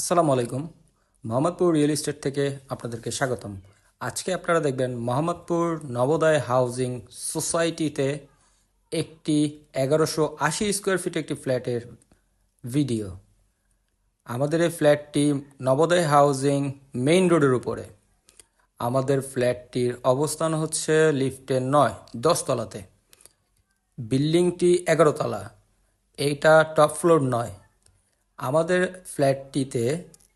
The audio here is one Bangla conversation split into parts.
আসসালামু আলাইকুম। মোহাম্মদপুর রিয়েল এস্টেট থেকে আপনাদেরকে স্বাগতম। আজকে আপনারা দেখবেন মোহাম্মদপুর নবোদয় হাউজিং সোসাইটিতে একটি এগারোশো আশি স্কোয়ার ফিট একটি ফ্ল্যাটের ভিডিও। আমাদের এই ফ্ল্যাটটি নবোদয় হাউজিং মেইন রোডের উপরে। আমাদের ফ্ল্যাটটির অবস্থান হচ্ছে লিফটের নয়, দশতলাতে। বিল্ডিংটি এগারো তলা এইটা টপ ফ্লোর নয়। আমাদের ফ্ল্যাটটিতে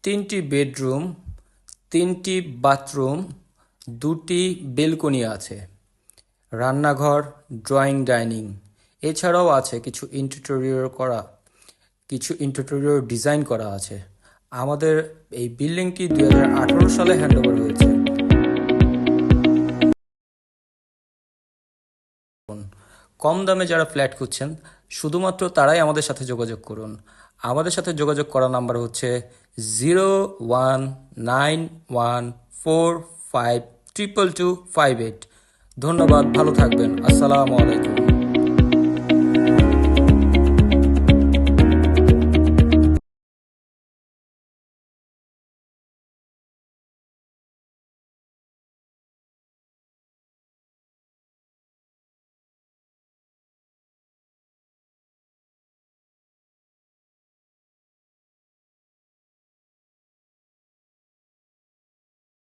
তিনটি বেডরুম, তিনটি বাথরুম, দুটি বেলকনি আছে। রান্নাঘর, ড্রয়িং, ডাইনিং। এছাড়াও আছে কিছু ইন্টেরিয়র করা, কিছু ইন্টেরিয়র ডিজাইন করা আছে। আমাদের এই বিল্ডিংটি দুই হাজার আঠারো সালে হ্যান্ডওভার হয়েছে। কম দামে যারা ফ্ল্যাট খুঁজছেন, শুধুমাত্র তারাই আমাদের সাথে যোগাযোগ করুন। আমাদের সাথে যোগাযোগ করার নাম্বার হচ্ছে zero one nine one four five triple two five eight. ধন্যবাদ, ভালো থাকবেন। আসসালামু আলাইকুম।